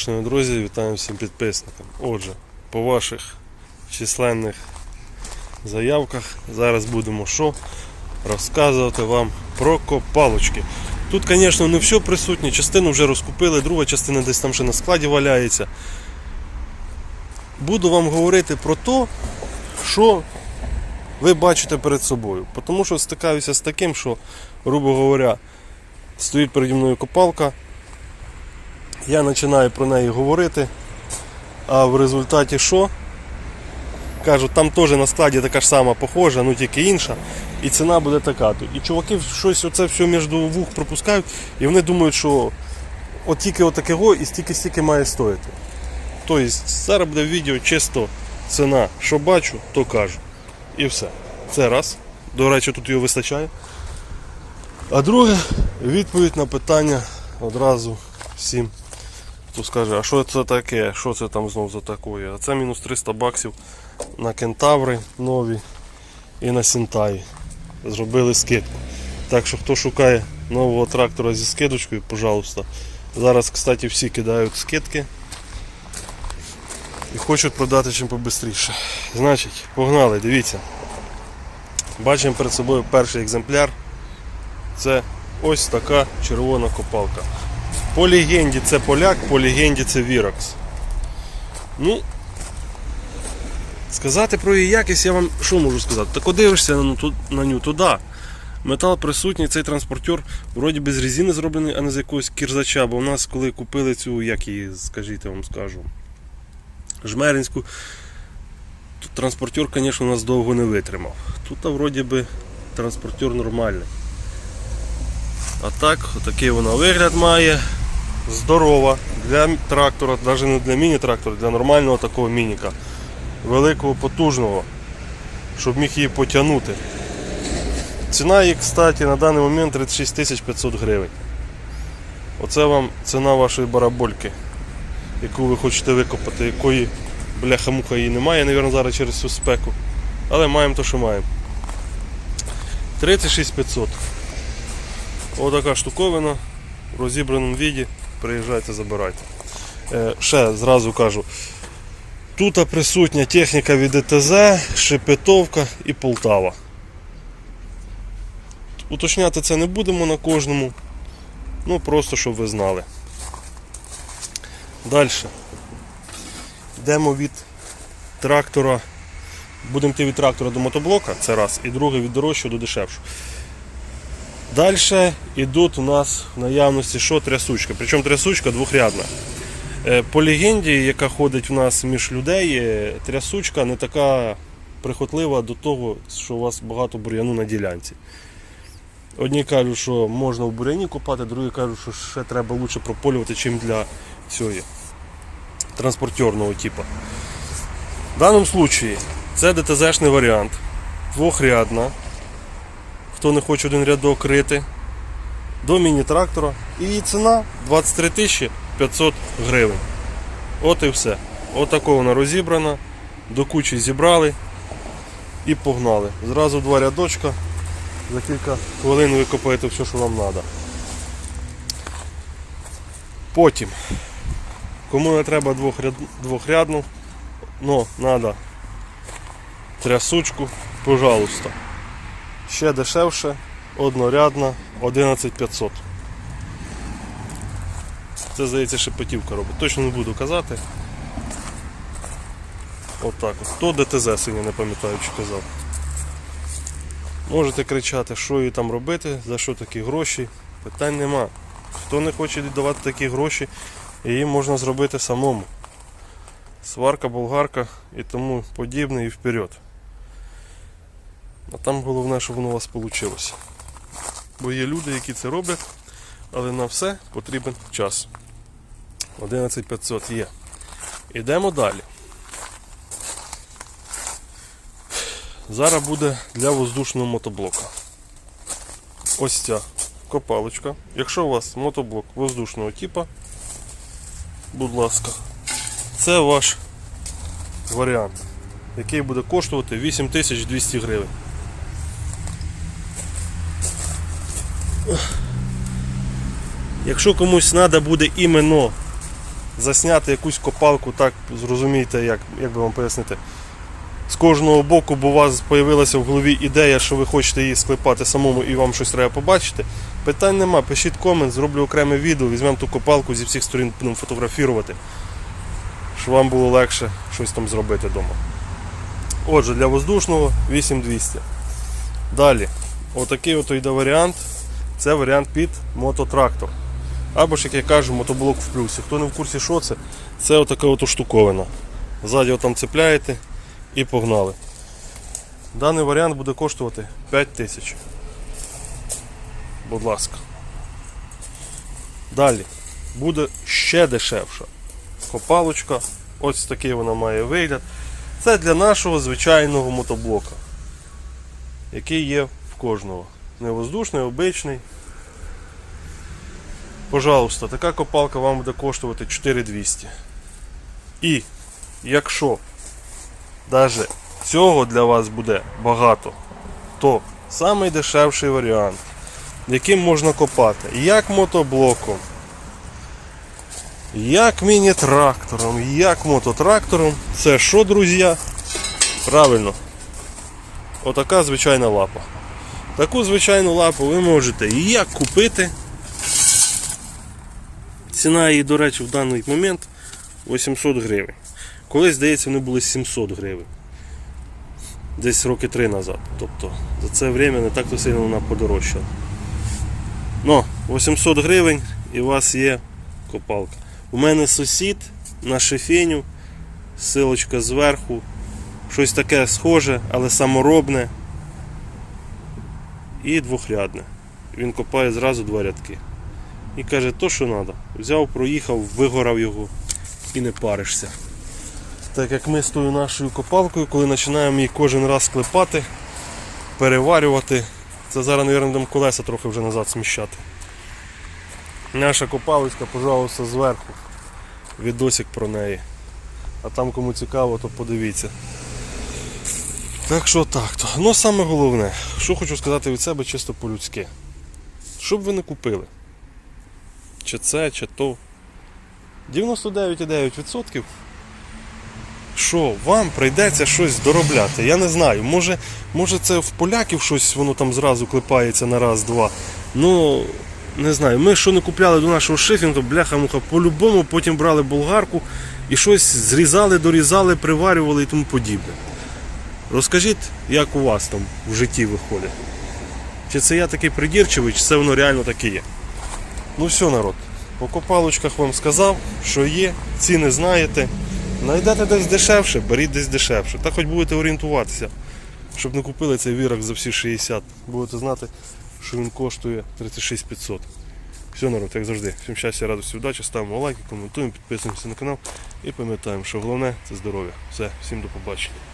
Шановні друзі, вітаю всім підписникам. Отже, по ваших численних заявках зараз будемо що розказувати вам про копалочки. Тут, звісно, не все присутнє, частину вже розкупили, друга частина десь там ще на складі валяється. Буду вам говорити про те, що ви бачите перед собою. Тому що стикаюся з таким, що, грубо говоря, стоїть переді мною копалка. Я починаю про неї говорити, а в результаті що? Кажуть, там теж на складі така ж сама похожа, ну тільки інша, і ціна буде така. І чуваки щось оце все між вух пропускають, і вони думають, що от тільки отакого і стільки-стільки має стоїти. Тобто зараз буде в відео чисто ціна, що бачу, то кажу. І все. Це раз. До речі, тут його вистачає. А друге, відповідь на питання одразу всім. Хто скаже, а що це таке? Що це там знов за таке? А це мінус 300 баксів на кентаври нові і на Сінтаї. Зробили скидку. Так що хто шукає нового трактора зі скидочкою, пожалуйста. Зараз, кстати, всі кидають скидки і хочуть продати чим побистріше. Значить, погнали, дивіться. Бачимо перед собою перший екземпляр. Це ось така червона копалка. По легенді це поляк, по легенді це Віракс. Ну, сказати про її якість я вам що можу сказати? Так дивишся на, на ню туди. Метал присутній, цей транспортер вроді би з резини зроблений, а не з якогось кірзача, бо у нас коли купили цю, як її, скажіть, вам скажу, жмеринську, то транспортер, звісно, нас довго не витримав. Тут вроді би транспортер нормальний. А так, отакий вона вигляд має. Здорова для трактора, навіть не для міні-трактора, для нормального такого мініка. Великого, потужного, щоб міг її потягнути. Ціна її, кстати, на даний момент 36 500 гривень. Оце вам ціна вашої барабольки, яку ви хочете викопати, якої бляха-муха її немає, мабуть, зараз через цю спеку. Але маємо те, що маємо. 36 500. Отака штуковина в розібраному віді. Приїжджайте, забирайте. Е, ще зразу кажу. Тут присутня техніка від ДТЗ, Шепетовка і Полтава. Уточняти це не будемо на кожному. Ну просто щоб ви знали. Далі. Йдемо від трактора. Будемо йти від трактора до мотоблока, це раз, і друге від дорожчого до дешевшого. Далі йдуть у нас в наявності що трясучка. Причому трясучка двохрядна. Е, По легенді, яка ходить у нас між людей, е, трясучка не така прихотлива до того, що у вас багато бур'яну на ділянці. Одні кажуть, що можна в буряні купати, другі кажуть, що ще треба краще прополювати, чим для цього транспортерного типу. В даному випадку це ДТЗ-шний варіант. Двохрядна хто не хоче один рядок крити, до міні-трактора. І її ціна 23 тисячі 500 гривень. От і все. Отако вона розібрана, до кучі зібрали і погнали. Зразу два рядочка, за кілька хвилин ви копаєте все, що вам треба. Потім, кому не треба двохряд... двохрядну, но треба трясучку, пожалуйста. Ще дешевше, однорядна, 11500. Це, здається, шепотівка робить. Точно не буду казати. Отак от. То ДТЗ синя, не пам'ятаю, чи казав. Можете кричати, що їй там робити, за що такі гроші. Питань нема. Хто не хоче віддавати такі гроші, її можна зробити самому. Сварка, болгарка і тому подібне і вперед. А там головне, щоб воно у вас вийшло. Бо є люди, які це роблять, але на все потрібен час. 11500 є. Ідемо далі. Зараз буде для воздушного мотоблока. Ось ця копалочка. Якщо у вас мотоблок воздушного типу, будь ласка, це ваш варіант, який буде коштувати 8200 гривень. Якщо комусь треба буде іменно засняти якусь копалку, так зрозумійте, як, як би вам пояснити. З кожного боку, бо у вас з'явилася в голові ідея, що ви хочете її склепати самому і вам щось треба побачити. Питань нема, пишіть комент, зроблю окреме відео, візьмемо ту копалку зі всіх сторін будемо фотографувати, щоб вам було легше щось там зробити вдома. Отже, для воздушного 8200. Далі, отакий от йде варіант. Це варіант під мототрактор. Або ж, як я кажу, мотоблок в плюсі. Хто не в курсі, що це, це отака от штуковина. Ззаді там цепляєте і погнали. Даний варіант буде коштувати 5 тисяч. Будь ласка. Далі буде ще дешевша. Копалочка. Ось такий вона має вигляд. Це для нашого звичайного мотоблока, який є в кожного. Не воздушний, обичний. Пожалуйста, така копалка вам буде коштувати 4200. І якщо навіть цього для вас буде багато, то найдешевший варіант, яким можна копати, як мотоблоком, як міні-трактором, як мототрактором, це що, друзі? Правильно. Отака звичайна лапа. Таку звичайну лапу ви можете як купити. Ціна її, до речі, в даний момент 800 гривень. Колись, здається, вони були 700 гривень. Десь роки три назад. Тобто за це время не так то сильно вона подорожчала. Ну, 800 гривень і у вас є копалка. У мене сусід на шифеню, силочка зверху, щось таке схоже, але саморобне і двохрядне. Він копає зразу два рядки. І каже, то що треба. Взяв, проїхав, вигорав його і не паришся. Так як ми з тою нашою копалкою, коли починаємо її кожен раз клепати, переварювати, це зараз, мабуть, будемо колеса трохи вже назад сміщати. Наша копалочка, пожалуйста, зверху. Відосик про неї. А там кому цікаво, то подивіться. Так що так. то. Ну саме головне, що хочу сказати від себе чисто по-людськи. Що б ви не купили? Чи це, чи то. 99,9% що вам прийдеться щось доробляти. Я не знаю. Може, може це в поляків щось воно там зразу клепається на раз-два. Ну, не знаю. Ми що не купляли до нашого шифінгу, бляха-муха, по-любому потім брали болгарку і щось зрізали, дорізали, приварювали і тому подібне. Розкажіть, як у вас там в житті виходить. Чи це я такий придірчивий, чи це воно реально таке є. Ну все, народ. По копалочках вам сказав, що є, ціни знаєте. Найдете десь дешевше, беріть десь дешевше. Та хоч будете орієнтуватися, щоб не купили цей вірок за всі 60. Будете знати, що він коштує 36 500. Все, народ, як завжди. Всім щастя, радості, удачі, ставимо лайки, коментуємо, підписуємося на канал і пам'ятаємо, що головне це здоров'я. Все, всім до побачення.